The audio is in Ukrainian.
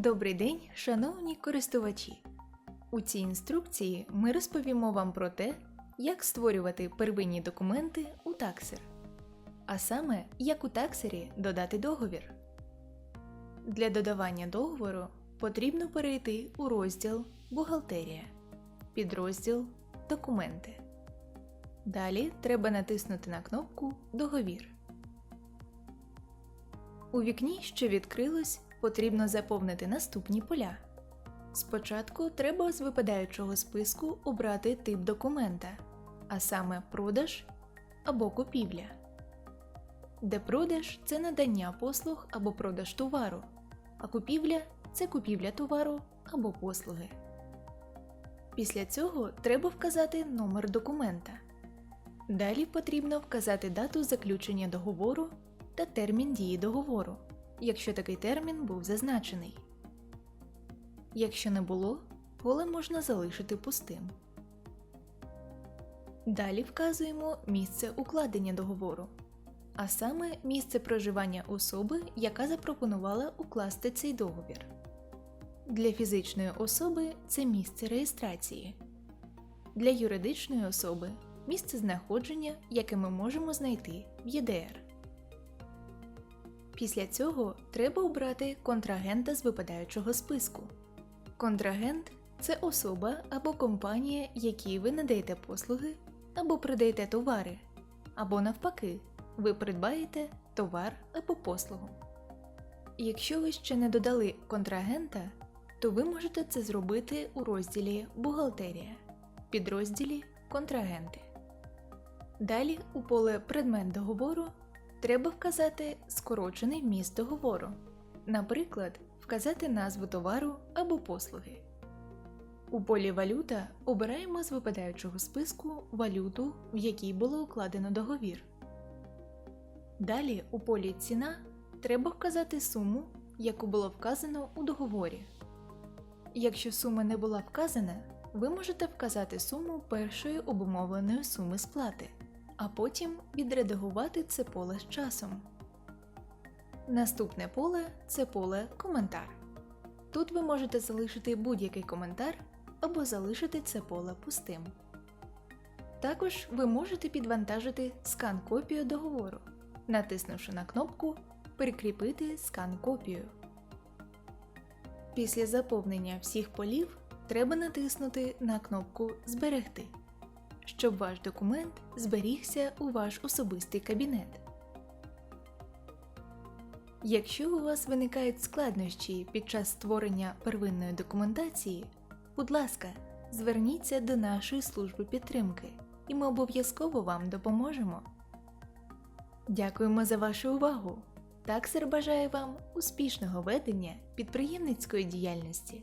Добрий день, шановні користувачі! У цій інструкції ми розповімо вам про те, як створювати первинні документи у таксер, а саме, як у таксері додати договір. Для додавання договору потрібно перейти у розділ Бухгалтерія, підрозділ Документи. Далі треба натиснути на кнопку Договір. У вікні, що відкрилось, потрібно заповнити наступні поля. Спочатку треба з випадаючого списку обрати тип документа, а саме продаж або купівля. Де продаж це надання послуг або продаж товару, а купівля це купівля товару або послуги. Після цього треба вказати номер документа. Далі потрібно вказати дату заключення договору та термін дії договору, якщо такий термін був зазначений. Якщо не було, поле можна залишити пустим. Далі вказуємо місце укладення договору, а саме місце проживання особи, яка запропонувала укласти цей договір. Для фізичної особи це місце реєстрації, для юридичної особи місце знаходження, яке ми можемо знайти в ЄДР. Після цього треба обрати контрагента з випадаючого списку. Контрагент це особа або компанія, якій ви надаєте послуги або продаєте товари, або навпаки, ви придбаєте товар або послугу. Якщо ви ще не додали контрагента, то ви можете це зробити у розділі Бухгалтерія, підрозділі Контрагенти. Далі у поле Предмет договору треба вказати скорочений вміст договору, наприклад, вказати назву товару або послуги. У полі Валюта обираємо з випадаючого списку валюту, в якій було укладено договір. Далі у полі Ціна треба вказати суму, яку було вказано у договорі. Якщо сума не була вказана, ви можете вказати суму першої обумовленої суми сплати, а потім відредагувати це поле з часом. Наступне поле це поле Коментар. Тут ви можете залишити будь-який коментар або залишити це поле пустим. Також ви можете підвантажити скан копію договору, натиснувши на кнопку Прикріпити скан копію. Після заповнення всіх полів треба натиснути на кнопку Зберегти, щоб ваш документ зберігся у ваш особистий кабінет. Якщо у вас виникають складнощі під час створення первинної документації, будь ласка, зверніться до нашої служби підтримки, і ми обов'язково вам допоможемо. Дякуємо за вашу увагу! Таксер бажає вам успішного ведення підприємницької діяльності.